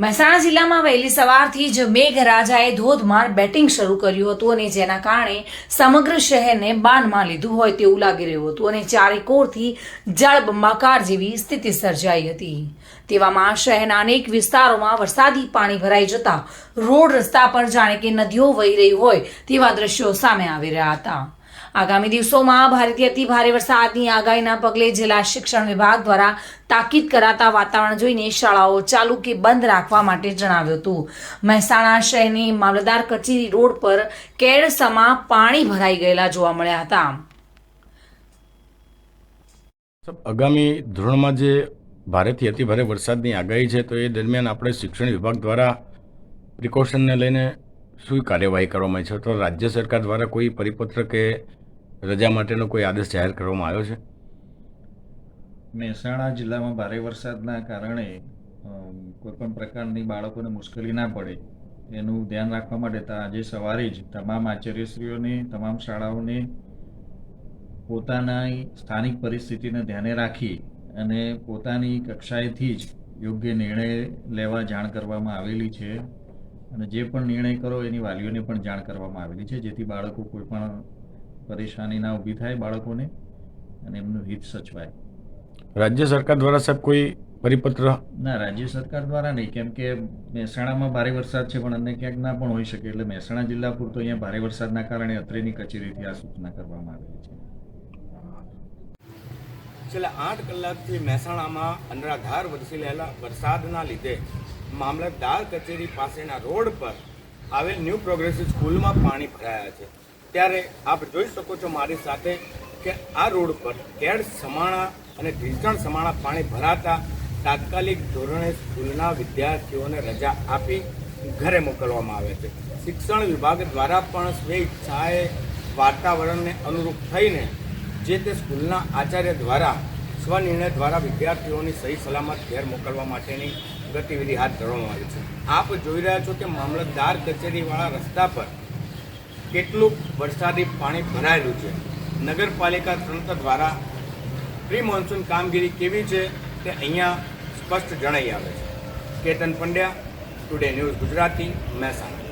મહેસાણા જિલ્લામાં વહેલી સવારથી જ મેઘરાજાએ ધોધમાર બેટિંગ શરૂ કર્યું હતું અને જેના કારણે સમગ્ર શહેરને બાનમાં લીધું હોય તેવું લાગી રહ્યું હતું અને ચારેકોરથી જળબંબાકાર જેવી સ્થિતિ સર્જાઈ હતી. તેવામાં શહેરના અનેક વિસ્તારોમાં વરસાદી પાણી ભરાઈ જતા રોડ રસ્તા પર જાણે કે નદીઓ વહી રહી હોય તેવા દ્રશ્યો સામે આવી રહ્યા હતા. આગામી દિવસોમાં ભારેથી અતિ ભારે વરસાદની આગાહીના પગલે જિલ્લા શિક્ષણ વિભાગ દ્વારા તાકીદ કરાતા વાતાવરણ જોઈને શાળાઓ ચાલુ કે બંધ રાખવા માટે જણાવ્યું હતું. મહેસાણા શહેરની મામલતદાર કચેરી રોડ પર કેળસમાં પાણી ભરાઈ ગયેલા જોવા મળ્યા હતા. આગામી ધોરણમાં જે ભારેથી અતિ ભારે વરસાદની આગાહી છે, તો એ દરમિયાન આપણે શિક્ષણ વિભાગ દ્વારા પ્રિકોશનને લઈને શું કાર્યવાહી કરવામાં આવી છે? તો રાજ્ય સરકાર દ્વારા કોઈ પરિપત્ર કે રજા માટેનો કોઈ આદેશ જાહેર કરવામાં આવ્યો છે? મહેસાણા જિલ્લામાં ભારે વરસાદના કારણે કોઈ પણ પ્રકારની બાળકોને મુશ્કેલી ના પડે. એનું ધ્યાન રાખવા માટે આજે સવારે જ તમામ આચાર્યશ્રીઓને, તમામ શાળાઓને પોતાના સ્થાનિક પરિસ્થિતિને ધ્યાને રાખી અને પોતાની કક્ષાએથી જ યોગ્ય નિર્ણય લેવા જાણ કરવામાં આવેલી છે. અને જે પણ નિર્ણય કરો, એની વાલીઓને પણ જાણ કરવામાં આવેલી છે, જેથી બાળકો કોઈ પણ પરેશાની ના ઊભી થાય બાળકોને અને એમનું હિત સચવાય. રાજ્ય સરકાર દ્વારા સાહેબ કોઈ પરિપત્ર? ના રાજ્ય સરકાર દ્વારા નહીં. કેમ કે મહેસાણામાં ભારે વરસાદ છે પણ અન્ય ક્યાંક ના પણ હોઈ શકે. એટલે મહેસાણા જિલ્લા પૂરતો અહીંયા ભારે વરસાદના કારણે અત્રેની કચેરીથી આ સૂચના કરવામાં આવેલી છે. છેલ્લા આઠ કલાકથી મહેસાણામાં અનરાધાર વરસી રહેલા વરસાદના લીધે મામલતદાર કચેરી પાસેના રોડ પર આવેલ ન્યૂ પ્રોગ્રેસિવ સ્કૂલમાં પાણી ભરાયા છે. ત્યારે આપ જોઈ શકો છો મારી સાથે કે આ રોડ પર કેડ સમાણા અને ઢીંચણ સમાણા પાણી ભરાતા તાત્કાલિક ધોરણે સ્કૂલના વિદ્યાર્થીઓને રજા આપી ઘરે મોકલવામાં આવે છે. શિક્ષણ વિભાગ દ્વારા પણ સ્વેચ્છાએ વાતાવરણને અનુરૂપ થઈને જે તે સ્કૂલના આચાર્ય દ્વારા, સ્વનિર્ણય દ્વારા વિદ્યાર્થીઓની સહી સલામત ઘેર મોકલવા માટેની ગતિવિધિ હાથ ધરવામાં આવી છે. આપ જોઈ રહ્યા છો કે મામલતદાર કચેરીવાળા રસ્તા પર કેટલું વરસાદી પાણી ભરાયેલું છે. નગરપાલિકા તંત્ર દ્વારા પ્રી મોન્સૂન કામગીરી કેવી છે તે અહીંયા સ્પષ્ટ જણાઈ આવે છે. Ketan Pandya today news Gujarati, Mehsana.